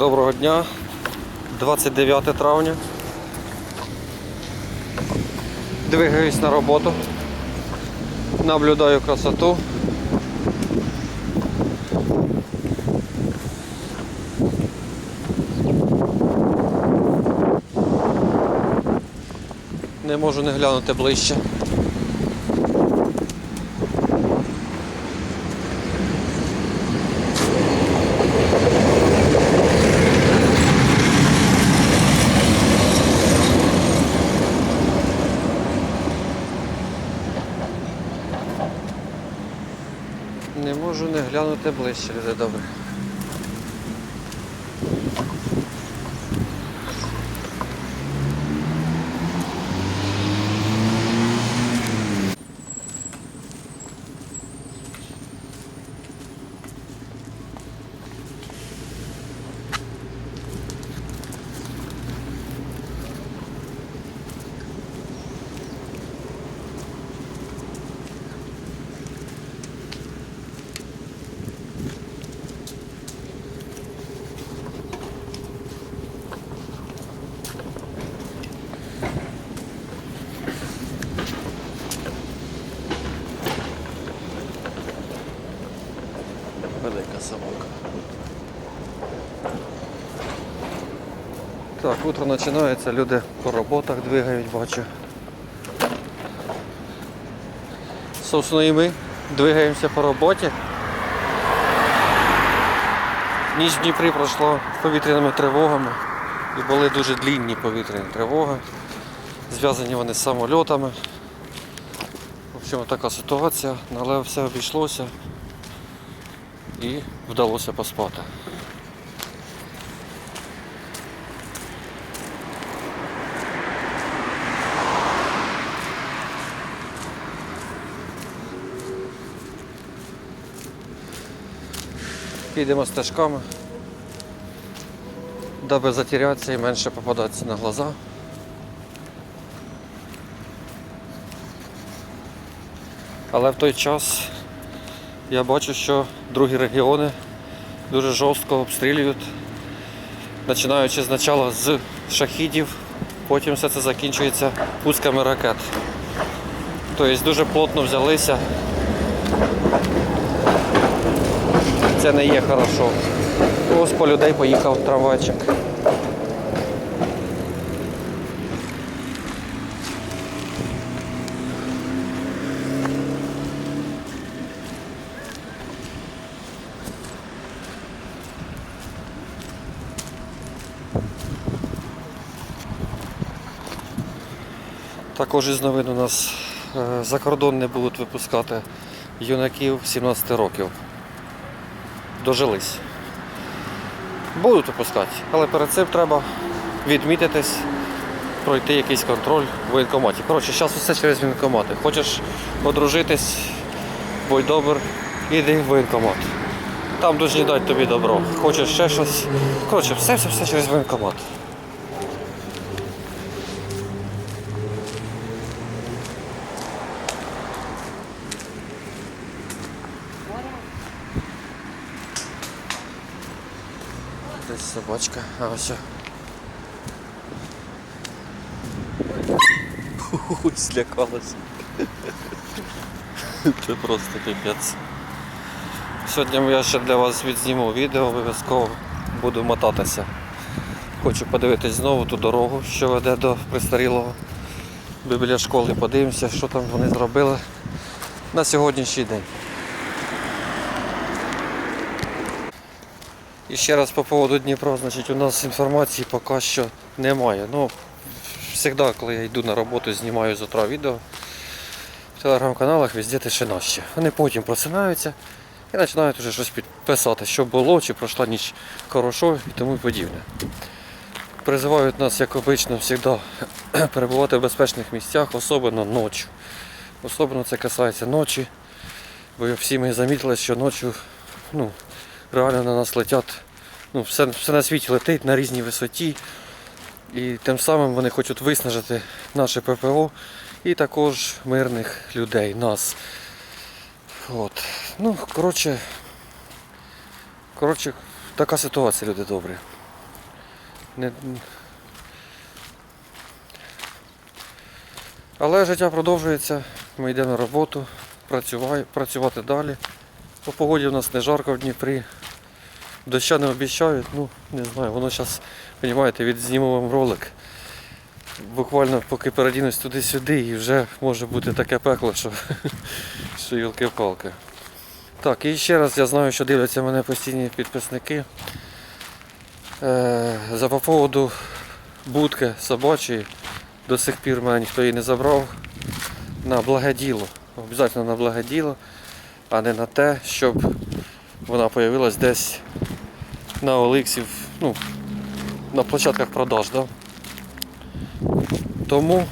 Доброго дня. 29 травня. Двигаюсь на роботу. Наблюдаю красоту. Не можу не глянути ближче. Не можу не глянути ближче, люди добре. Собака. Так, утро починається, люди по роботах двигають, бачу. Собственно і ми двигаємося по роботі. Ніч в Дніпрі пройшла повітряними тривогами і були дуже длінні повітряні тривоги. Зв'язані вони з самольотами. В общем, така ситуація, але все обійшлося і вдалося поспати. Підемо стежками, даби затерятися і менше попадатися на глаза. Але в той час я бачу, що другі регіони дуже жорстко обстрілюють, починаючи спочатку з шахідів, потім все це закінчується пусками ракет. Тобто дуже плотно взялися. Це не є хорошо. Ось по людей поїхав трамвайчик. Також із новин у нас е, за кордон не будуть випускати юнаків 17 років. Дожились. Будуть випускати, але перед цим треба відмітитись, пройти якийсь контроль в воєнкоматі. Коротше, зараз все через воєнкомати. Хочеш одружитись, будь добр, іди в воєнкомат. Там дуже дати тобі добро. Хочеш ще щось. Коротше, все, все, все через воєнкомат. Собачка, а ось. Ой, злякалась. Це просто піпець. Сьогодні я ще для вас відзніму відео, обов'язково буду мотатися. Хочу подивитись знову ту дорогу, що веде до престарілого. Ми біля школи подивимося, що там вони зробили на сьогоднішній день. І ще раз по поводу Дніпра, значить у нас інформації поки що немає. Ну, завжди, коли я йду на роботу, знімаю з утра відео. В телеграм-каналах везде тишина ще. Вони потім просинаються і починають вже щось підписати, що було, чи пройшла ніч хорошо і тому подібне. Призивають нас, як обично, завжди перебувати в безпечних місцях, особливо ночі. Особливо це касається ночі, бо всі ми замітили, що ночі ну, реально на нас летять. Ну, все, все на світі летить на різній висоті. І тим самим вони хочуть виснажити наше ППО і також мирних людей, нас. От. Ну, коротше, коротше, така ситуація, люди добрі. Не... Але життя продовжується, ми йдемо на роботу, працювати далі. По погоді у нас не жарко в Дніпрі. Доща не обіцяють, ну не знаю, воно зараз, розумієте, відзніму вам ролик. Буквально поки передінусь туди-сюди і вже може бути таке пекло, що, що юлки-палки. Так, і ще раз я знаю, що дивляться мене постійні підписники. Е, за по поводу будки собачої до сих пір мене ніхто її не забрав на благе діло. Обов'язково на благе діло, а не на те, щоб вона появилась десь на Оликсів, ну, на площадках продаж. Да? Тому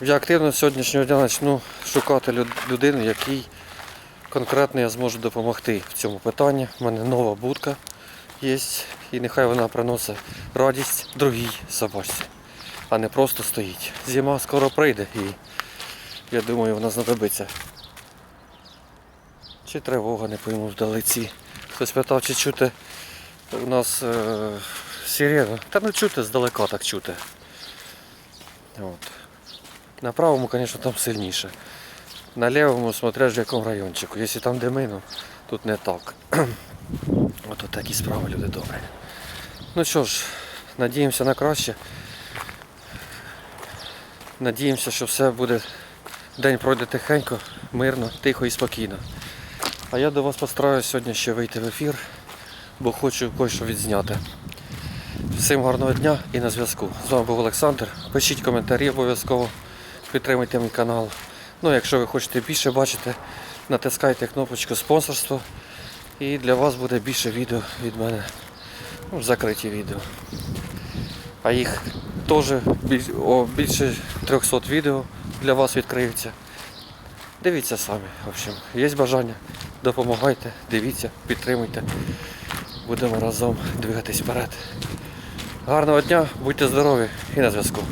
я активно з сьогоднішнього дня почну шукати людину, якій конкретно я зможу допомогти в цьому питанні. У мене нова будка є, і нехай вона приносить радість другій собачці, а не просто стоїть. Зима скоро прийде і я думаю, вона знадобиться. Чи тривога, не пойму вдалиці. Хтось питав, чи чути у нас е, сирену. Та ну чути здалека так чути. От. На правому, звісно, там сильніше. На лівому, смотря в якому райончику. Якщо там де ми, ну, тут не так. Ото такі справи, люди добрі. Ну що ж, надіємося на краще. Надіємося, що все буде. День пройде тихенько, мирно, тихо і спокійно. А я до вас постараюсь сьогодні ще вийти в ефір, бо хочу кое-що відзняти. Всім гарного дня і на зв'язку. З вами був Олександр. Пишіть коментарі обов'язково, підтримуйте мій канал. Ну, якщо ви хочете більше бачити, натискайте кнопочку спонсорство і для вас буде більше відео від мене. Ну, закриті відео. А їх теж більше 300 відео для вас відкриються. Дивіться самі. В общем, є бажання, допомагайте, дивіться, підтримуйте. Будемо разом двигатись вперед. Гарного дня, будьте здорові і на зв'язку.